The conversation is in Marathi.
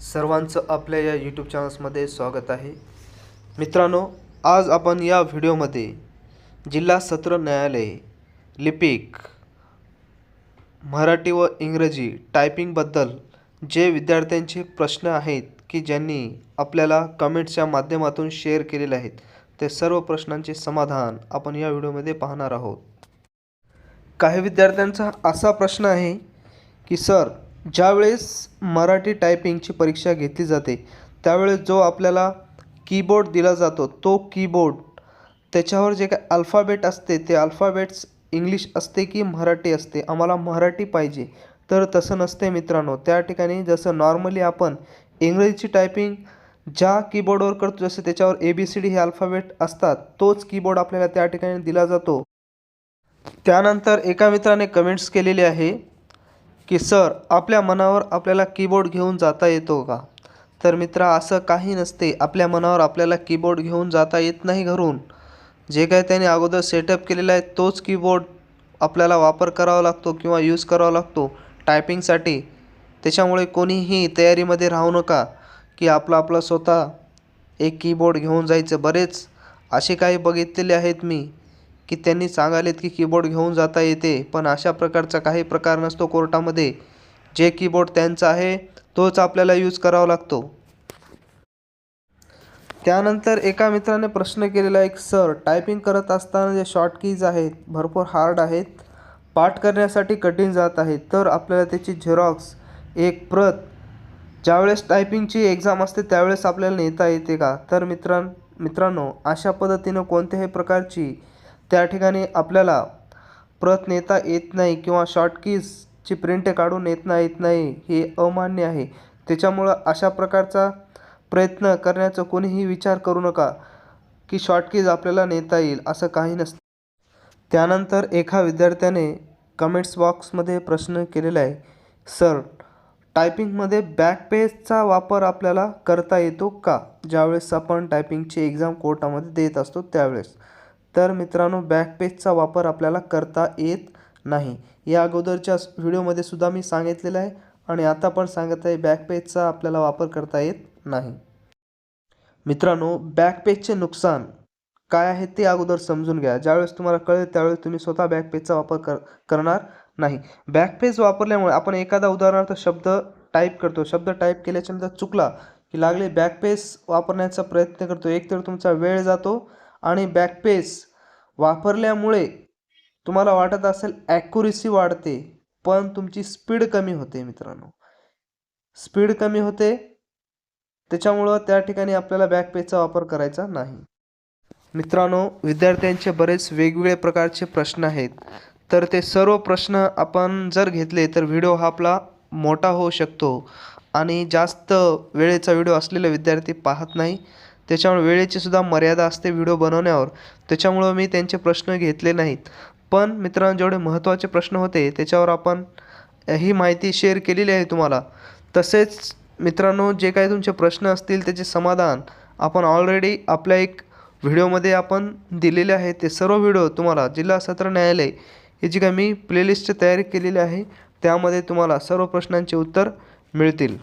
सर्वांचं आपल्या या यूट्यूब चॅनल्समध्ये स्वागत आहे. मित्रांनो आज आपण या व्हिडिओमध्ये जिल्हा सत्र न्यायालय लिपिक मराठी व इंग्रजी टायपिंगबद्दल जे विद्यार्थ्यांचे प्रश्न आहेत की ज्यांनी आपल्याला कमेंट्सच्या माध्यमातून शेअर केलेले आहेत ते सर्व प्रश्नांचे समाधान आपण या व्हिडिओमध्ये पाहणार आहोत. काही विद्यार्थ्यांचा असा प्रश्न आहे की सर ज्यावेळेस मराठी टायपिंगची परीक्षा घेतली जाते त्यावेळेस जो आपल्याला कीबोर्ड दिला जातो तो कीबोर्ड त्याच्यावर जे काय अल्फाबेट असते ते अल्फाबेट्स इंग्लिश असते की मराठी असते आम्हाला मराठी पाहिजे. तर तसं नसते मित्रांनो. त्या ठिकाणी जसं नॉर्मली आपण इंग्रजीची टायपिंग ज्या कीबोर्डवर करतो जसं त्याच्यावर ए बी सी डी हे अल्फाबेट असतात तोच कीबोर्ड आपल्याला त्या ठिकाणी दिला जातो. त्यानंतर एका मित्राने कमेंट्स केलेली आहे की सर आपल्या मनावर आपल्याला कीबोर्ड घेऊन जाता येतो का? तर मित्रा असं काही नसते. आपल्या मनावर आपल्याला कीबोर्ड घेऊन जाता येत नाही घरून. जे काय त्याने अगोदर सेटअप केलेला आहे तोच कीबोर्ड आपल्याला वापर करावा लागतो किंवा यूज करावा लागतो टायपिंगसाठी. त्याच्यामुळे कोणीही तयारीमध्ये राहू नका की आपलं आपलं स्वतः एक कीबोर्ड घेऊन जायचं बरेच. असे काही बघितलेले आहेत मी. की त्यांनी सांगालेत की कीबोर्ड घेऊन जाता येते पण अशा प्रकारचा काही प्रकार नसतो कोर्टामध्ये. जे कीबोर्ड त्यांचा आहे तोच आपल्याला यूज करावा लागतो. त्यानंतर एका मित्राने प्रश्न केलेला एक सर टायपिंग करत असताना जे शॉर्ट कीज आहेत भरपूर हार्ड आहेत पाठ करण्यासाठी कठीण जात आहेत तर आपल्याला त्याची झेरॉक्स एक प्रत ज्यावेळेस टायपिंगची एक्झाम असते त्यावेळेस आपल्याला नेता येते का? तर मित्रां मित्रांनो अशा पद्धतीनं कोणत्याही प्रकारची त्या ठिकाणी आपल्याला प्रत नेता येत नाही किंवा शॉर्टकीजची प्रिंट काढून नेता येत नाही हे अमान्य आहे. त्याच्यामुळं अशा प्रकारचा प्रयत्न करण्याचा कोणीही विचार करू नका की शॉर्टकीज आपल्याला नेता येईल असं काही नसतं. त्यानंतर एका विद्यार्थ्याने कमेंट्स बॉक्समध्ये प्रश्न केलेला आहे सर टायपिंगमध्ये बॅक पेजचा वापर आपल्याला करता येतो का? ज्यावेळेस आपण टायपिंगची एक्झाम कोर्टामध्ये देत असतो त्यावेळेस. तर मित्रांनो बॅकपेजचा वापर आपल्याला करता येत नाही. या अगोदरच्या व्हिडिओमध्ये सुद्धा मी सांगितलेलं आहे आणि आता पण सांगत आहे बॅक पेजचा आपल्याला वापर करता येत नाही. मित्रांनो बॅकपेजचे नुकसान काय आहे ते अगोदर समजून घ्या. ज्यावेळेस तुम्हाला कळेल त्यावेळेस तुम्ही स्वतः बॅक पेजचा वापर कर करणार नाही. बॅकपेज वापरल्यामुळे आपण एखादा उदाहरणार्थ शब्द टाईप करतो. शब्द टाईप केल्याच्यानंतर चुकला की लागले बॅकपेज वापरण्याचा प्रयत्न करतो. एक तर तुमचा वेळ जातो आणि बॅकपेस वापरल्यामुळे तुम्हाला वाटत असेल ॲक्युरेसी वाढते पण तुमची स्पीड कमी होते मित्रांनो. स्पीड कमी होते त्याच्यामुळं त्या ठिकाणी आपल्याला बॅकपेजचा वापर करायचा नाही. मित्रांनो विद्यार्थ्यांचे बरेच वेगवेगळे प्रकारचे प्रश्न आहेत. तर ते सर्व प्रश्न आपण जर घेतले तर व्हिडिओ हा आपला मोठा होऊ शकतो. आणि जास्त वेळेचा व्हिडिओ असलेले विद्यार्थी पाहत नाही. त्याच्यामुळे वेळेची सुद्धा मर्यादा असते व्हिडिओ बनवण्यावर. त्याच्यामुळं मी त्यांचे प्रश्न घेतले नाहीत. पण मित्रांनो जेवढे महत्त्वाचे प्रश्न होते त्याच्यावर आपण ही माहिती शेअर केलेली आहे तुम्हाला. तसेच मित्रांनो जे काही तुमचे प्रश्न असतील त्याचे समाधान आपण ऑलरेडी आपल्या एक व्हिडिओमध्ये आपण दिलेले आहे. ते सर्व व्हिडिओ तुम्हाला जिल्हा सत्र न्यायालय ही जी काही मी प्लेलिस्ट तयारी केलेली आहे त्यामध्ये तुम्हाला सर्व प्रश्नांचे उत्तर मिळतील.